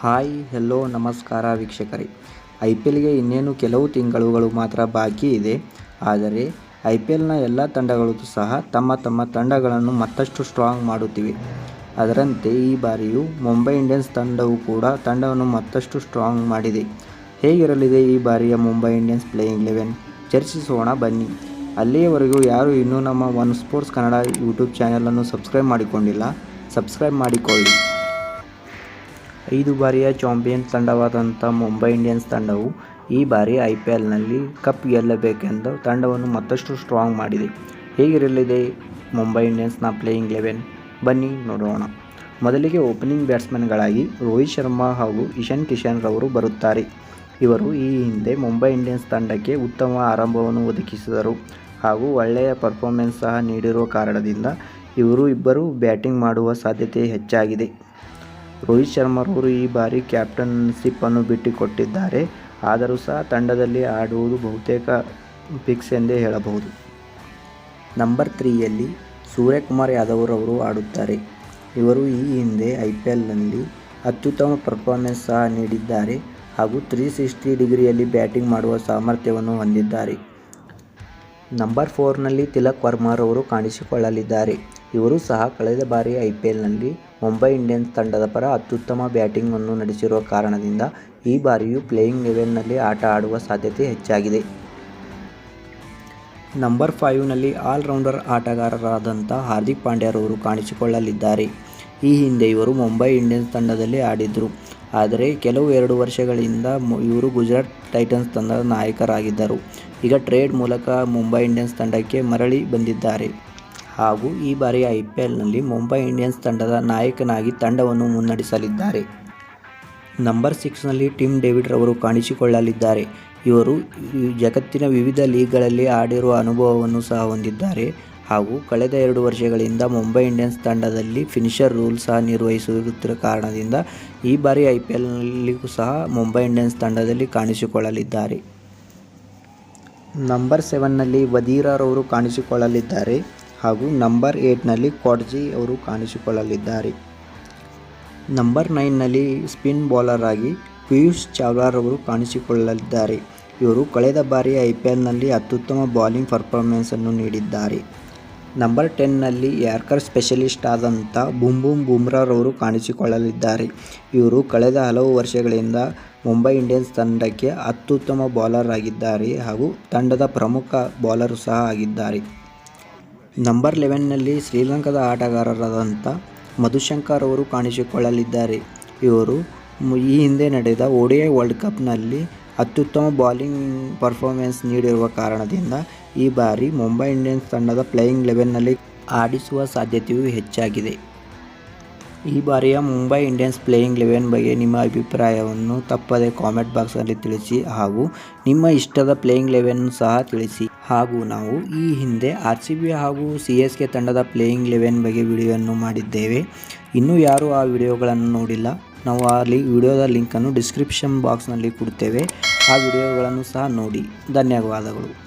Hi hello ನಮಸ್ಕಾರ ವೀಕ್ಷಕರೇ. I P ಎಲ್ಗೆ ಇನ್ನೇನು ಕೆಲವು ತಿಂಗಳುಗಳು ಮಾತ್ರ ಬಾಕಿ ಇದೆ. ಆದರೆ, ಐ ಪಿ ಎಲ್ನ ಎಲ್ಲ ತಂಡಗಳು ಸಹ ತಮ್ಮ ತಮ್ಮ ತಂಡಗಳನ್ನು ಮತ್ತಷ್ಟು ಸ್ಟ್ರಾಂಗ್ ಮಾಡುತ್ತಿವೆ. ಅದರಂತೆ ಈ ಬಾರಿಯೂ ಮುಂಬೈ ಇಂಡಿಯನ್ಸ್ ತಂಡವು ಕೂಡ ತಂಡವನ್ನು ಮತ್ತಷ್ಟು ಸ್ಟ್ರಾಂಗ್ ಮಾಡಿದೆ. ಹೇಗಿರಲಿದೆ ಈ ಬಾರಿಯ ಮುಂಬೈ ಇಂಡಿಯನ್ಸ್ ಪ್ಲೇಯಿಂಗ್ ಲೆವೆನ್ ಚರ್ಚಿಸೋಣ, ಬನ್ನಿ. ಅಲ್ಲಿಯವರೆಗೂ ಯಾರು ಇನ್ನೂ ನಮ್ಮ ಒನ್ ಸ್ಪೋರ್ಟ್ಸ್ ಕನ್ನಡ ಯೂಟ್ಯೂಬ್ ಚಾನಲನ್ನು ಸಬ್ಸ್ಕ್ರೈಬ್ ಮಾಡಿಕೊಂಡಿಲ್ಲ, ಸಬ್ಸ್ಕ್ರೈಬ್ ಮಾಡಿಕೊಳ್ಳಿ. ಐದು ಬಾರಿಯ ಚಾಂಪಿಯನ್ ತಂಡವಾದಂಥ ಮುಂಬೈ ಇಂಡಿಯನ್ಸ್ ತಂಡವು ಈ ಬಾರಿ ಐ ಪಿ ಎಲ್ನಲ್ಲಿ ಕಪ್ ಗೆಲ್ಲಬೇಕೆಂದು ತಂಡವನ್ನು ಮತ್ತಷ್ಟು ಸ್ಟ್ರಾಂಗ್ ಮಾಡಿದೆ. ಹೇಗಿರಲಿದೆ? ಮುಂಬೈ ಇಂಡಿಯನ್ಸ್ನ ಪ್ಲೇಯಿಂಗ್ ಲೆವೆನ್. ಬನ್ನಿ ನೋಡೋಣ. ಮೊದಲಿಗೆ ಓಪನಿಂಗ್ ಬ್ಯಾಟ್ಸ್ಮನ್ಗಳಾಗಿ ರೋಹಿತ್ ಶರ್ಮಾ ಹಾಗೂ ಇಶಾನ್ ಕಿಶನ್ ರವರು ಬರುತ್ತಾರೆ. ಇವರು ಈ ಹಿಂದೆ ಮುಂಬೈ ಇಂಡಿಯನ್ಸ್ ತಂಡಕ್ಕೆ ಉತ್ತಮ ಆರಂಭವನ್ನು ಒದಗಿಸಿದರು ಹಾಗೂ ಒಳ್ಳೆಯ ಪರ್ಫಾರ್ಮೆನ್ಸ್ ಸಹ ನೀಡಿರುವ ಕಾರಣದಿಂದ ಇವರು ಇಬ್ಬರು ಬ್ಯಾಟಿಂಗ್ ಮಾಡುವ ಸಾಧ್ಯತೆ ಹೆಚ್ಚಾಗಿದೆ. ರೋಹಿತ್ ಶರ್ಮಾರವರು ಈ ಬಾರಿ ಕ್ಯಾಪ್ಟನ್ಶಿಪ್ ಅನ್ನು ಬಿಟ್ಟುಕೊಟ್ಟಿದ್ದಾರೆ. ಆದರೂ ಸಹ ತಂಡದಲ್ಲಿ ಆಡುವುದು ಬಹುತೇಕ ಫಿಕ್ಸ್ ಎಂದೇ ಹೇಳಬಹುದು. ನಂಬರ್ ತ್ರೀಯಲ್ಲಿ ಸೂರ್ಯಕುಮಾರ್ ಯಾದವ್ರವರು ಆಡುತ್ತಾರೆ. ಇವರು ಈ ಹಿಂದೆ ಐ ಪಿ ಎಲ್ನಲ್ಲಿ ಅತ್ಯುತ್ತಮ ಪರ್ಫಾರ್ಮೆನ್ಸ್ ಸಹ ನೀಡಿದ್ದಾರೆ ಹಾಗೂ ತ್ರೀ ಸಿಕ್ಸ್ಟಿ ಡಿಗ್ರಿಯಲ್ಲಿ ಬ್ಯಾಟಿಂಗ್ ಮಾಡುವ ಸಾಮರ್ಥ್ಯವನ್ನು ಹೊಂದಿದ್ದಾರೆ. ನಂಬರ್ ಫೋರ್ನಲ್ಲಿ ತಿಲಕ್ ವರ್ಮಾರವರು ಕಾಣಿಸಿಕೊಳ್ಳಲಿದ್ದಾರೆ. ಇವರು ಸಹ ಕಳೆದ ಬಾರಿ ಐ ಪಿ ಎಲ್ನಲ್ಲಿ ಮುಂಬೈ ಇಂಡಿಯನ್ಸ್ ತಂಡದ ಪರ ಅತ್ಯುತ್ತಮ ಬ್ಯಾಟಿಂಗನ್ನು ನಡೆಸಿರುವ ಕಾರಣದಿಂದ ಈ ಬಾರಿಯೂ ಪ್ಲೇಯಿಂಗ್ ಲೆವೆನ್ನಲ್ಲಿ ಆಟ ಆಡುವ ಸಾಧ್ಯತೆ ಹೆಚ್ಚಾಗಿದೆ. ನಂಬರ್ ಫೈವ್ನಲ್ಲಿ ಆಲ್ರೌಂಡರ್ ಆಟಗಾರರಾದಂಥ ಹಾರ್ದಿಕ್ ಪಾಂಡ್ಯರವರು ಕಾಣಿಸಿಕೊಳ್ಳಲಿದ್ದಾರೆ. ಈ ಹಿಂದೆ ಇವರು ಮುಂಬೈ ಇಂಡಿಯನ್ಸ್ ತಂಡದಲ್ಲಿ ಆಡಿದ್ದರು ಆದರೆ ಕೆಲವು ಎರಡು ವರ್ಷಗಳಿಂದ ಇವರು ಗುಜರಾತ್ ಟೈಟನ್ಸ್ ತಂಡದ ನಾಯಕರಾಗಿದ್ದರು. ಈಗ ಟ್ರೇಡ್ ಮೂಲಕ ಮುಂಬೈ ಇಂಡಿಯನ್ಸ್ ತಂಡಕ್ಕೆ ಮರಳಿ ಬಂದಿದ್ದಾರೆ. ಹಾಗೂ ಈ ಬಾರಿ ಐ ಪಿ ಎಲ್ನಲ್ಲಿ ಮುಂಬೈ ಇಂಡಿಯನ್ಸ್ ತಂಡದ ನಾಯಕನಾಗಿ ತಂಡವನ್ನು ಮುನ್ನಡೆಸಲಿದ್ದಾರೆ. ನಂಬರ್ ಸಿಕ್ಸ್ನಲ್ಲಿ ಟಿಮ್ ಡೇವಿಡ್ ರವರು ಕಾಣಿಸಿಕೊಳ್ಳಲಿದ್ದಾರೆ. ಇವರು ಜಗತ್ತಿನ ವಿವಿಧ ಲೀಗ್ಗಳಲ್ಲಿ ಆಡಿರುವ ಅನುಭವವನ್ನು ಸಹ ಹೊಂದಿದ್ದಾರೆ. ಹಾಗೂ ಕಳೆದ ಎರಡು ವರ್ಷಗಳಿಂದ ಮುಂಬೈ ಇಂಡಿಯನ್ಸ್ ತಂಡದಲ್ಲಿ ಫಿನಿಷರ್ ರೂಲ್ ಸಹ ನಿರ್ವಹಿಸುತ್ತಿರುವ ಕಾರಣದಿಂದ ಈ ಬಾರಿ ಐ ಪಿ ಎಲ್ನಲ್ಲಿಗೂ ಸಹ ಮುಂಬೈ ಇಂಡಿಯನ್ಸ್ ತಂಡದಲ್ಲಿ ಕಾಣಿಸಿಕೊಳ್ಳಲಿದ್ದಾರೆ. ನಂಬರ್ ಸೆವೆನ್ನಲ್ಲಿ ವದೀರರವರು ಕಾಣಿಸಿಕೊಳ್ಳಲಿದ್ದಾರೆ. ಹಾಗೂ ನಂಬರ್ ಏಯ್ಟ್ನಲ್ಲಿ ಕೊಡ್ಜಿ ಅವರು ಕಾಣಿಸಿಕೊಳ್ಳಲಿದ್ದಾರೆ. ನಂಬರ್ ನೈನ್ನಲ್ಲಿ ಸ್ಪಿನ್ ಬೌಲರ್ ಆಗಿ ಪಿಯೂಷ್ ಚಾವ್ಲಾರವರು ಕಾಣಿಸಿಕೊಳ್ಳಲಿದ್ದಾರೆ. ಇವರು ಕಳೆದ ಬಾರಿ ಐ ಪಿ ಎಲ್ನಲ್ಲಿ ಅತ್ಯುತ್ತಮ ಬೌಲಿಂಗ್ ಪರ್ಫಾರ್ಮೆನ್ಸನ್ನು ನೀಡಿದ್ದಾರೆ. ನಂಬರ್ ಟೆನ್ನಲ್ಲಿ ಯಾರ್ಕರ್ ಸ್ಪೆಷಲಿಸ್ಟ್ ಆದಂಥ ಬುಮ್ ಬುಮ್ ಬುಮ್ರಾರವರು ಕಾಣಿಸಿಕೊಳ್ಳಲಿದ್ದಾರೆ. ಇವರು ಕಳೆದ ಹಲವು ವರ್ಷಗಳಿಂದ ಮುಂಬೈ ಇಂಡಿಯನ್ಸ್ ತಂಡಕ್ಕೆ ಅತ್ಯುತ್ತಮ ಬೌಲರ್ ಆಗಿದ್ದಾರೆ ಹಾಗೂ ತಂಡದ ಪ್ರಮುಖ ಬೌಲರು ಸಹ ಆಗಿದ್ದಾರೆ. ನಂಬರ್ ಲೆವೆನ್ನಲ್ಲಿ ಶ್ರೀಲಂಕಾದ ಆಟಗಾರರಾದಂಥ ಮಧುಶಂಕರ್ ಅವರು ಕಾಣಿಸಿಕೊಳ್ಳಲಿದ್ದಾರೆ. ಇವರು ಈ ಹಿಂದೆ ನಡೆದ ಒಡಿಯ ವರ್ಲ್ಡ್ ಕಪ್ನಲ್ಲಿ ಅತ್ಯುತ್ತಮ ಬೌಲಿಂಗ್ ಪರ್ಫಾರ್ಮೆನ್ಸ್ ನೀಡಿರುವ ಕಾರಣದಿಂದ ಈ ಬಾರಿ ಮುಂಬೈ ಇಂಡಿಯನ್ಸ್ ತಂಡದ ಪ್ಲೇಯಿಂಗ್ ಲೆವೆನ್ನಲ್ಲಿ ಆಡಿಸುವ ಸಾಧ್ಯತೆಯೂ ಹೆಚ್ಚಾಗಿದೆ. ಈ ಬಾರಿಯ ಮುಂಬೈ ಇಂಡಿಯನ್ಸ್ ಪ್ಲೇಯಿಂಗ್ ಲೆವೆನ್ ಬಗ್ಗೆ ನಿಮ್ಮ ಅಭಿಪ್ರಾಯವನ್ನು ತಪ್ಪದೆ ಕಾಮೆಂಟ್ ಬಾಕ್ಸಲ್ಲಿ ತಿಳಿಸಿ ಹಾಗೂ ನಿಮ್ಮ ಇಷ್ಟದ ಪ್ಲೇಯಿಂಗ್ ಲೆವೆನ್ ಸಹ ತಿಳಿಸಿ. ಹಾಗೂ ನಾವು ಈ ಹಿಂದೆ ಆರ್ ಸಿ ಬಿ ಹಾಗೂ ಸಿ ಎಸ್ ಕೆ ತಂಡದ ಪ್ಲೇಯಿಂಗ್ ಲೆವೆನ್ ಬಗ್ಗೆ ವಿಡಿಯೋವನ್ನು ಮಾಡಿದ್ದೇವೆ. ಇನ್ನೂ ಯಾರೂ ಆ ವಿಡಿಯೋಗಳನ್ನು ನೋಡಿಲ್ಲ. ನಾವು ಅಲ್ಲಿ ವಿಡಿಯೋದ ಲಿಂಕನ್ನು ಡಿಸ್ಕ್ರಿಪ್ಷನ್ ಬಾಕ್ಸ್ನಲ್ಲಿ ಕೊಡ್ತೇವೆ ಆ ವಿಡಿಯೋಗಳನ್ನು ಸಹ ನೋಡಿ. ಧನ್ಯವಾದಗಳು.